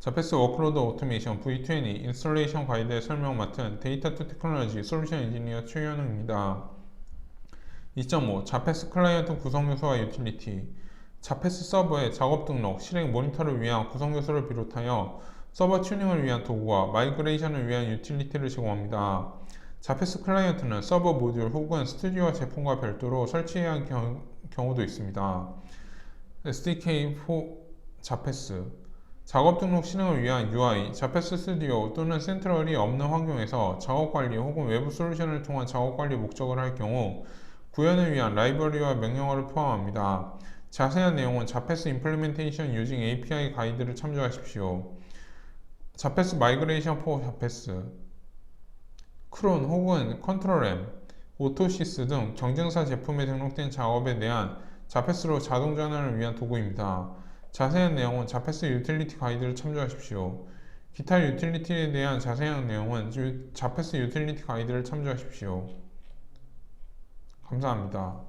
자페스 워크로드 오토메이션 V20 인스톨레이션 가이드의 설명 맡은 데이터 투 테크놀로지 솔루션 엔지니어 최현웅입니다. 2.5 자페스 클라이언트 구성 요소와 유틸리티 자페스 서버의 작업 등록, 실행 모니터를 위한 구성 요소를 비롯하여 서버 튜닝을 위한 도구와 마이그레이션을 위한 유틸리티를 제공합니다. 자페스 클라이언트는 서버 모듈 혹은 스튜디오 제품과 별도로 설치해야 할 경, 경우도 있습니다. SDK 4 자페스 작업 등록 실행을 위한 UI, 자페스 스튜디오 또는 센트럴이 없는 환경에서 작업 관리 혹은 외부 솔루션을 통한 작업 관리 목적을 할 경우 구현을 위한 라이브러리와 명령어를 포함합니다. 자세한 내용은 자페스 임플리멘테이션 유징 API 가이드를 참조하십시오. 자페스 마이그레이션 포 자페스 크론 혹은 컨트롤 M, 오토시스 등 경쟁사 제품에 등록된 작업에 대한 자페스로 자동 전환을 위한 도구입니다. 자세한 내용은 자페스 유틸리티 가이드를 참조하십시오. 기타 유틸리티에 대한 자세한 내용은 유- 자페스 유틸리티 가이드를 참조하십시오. 감사합니다.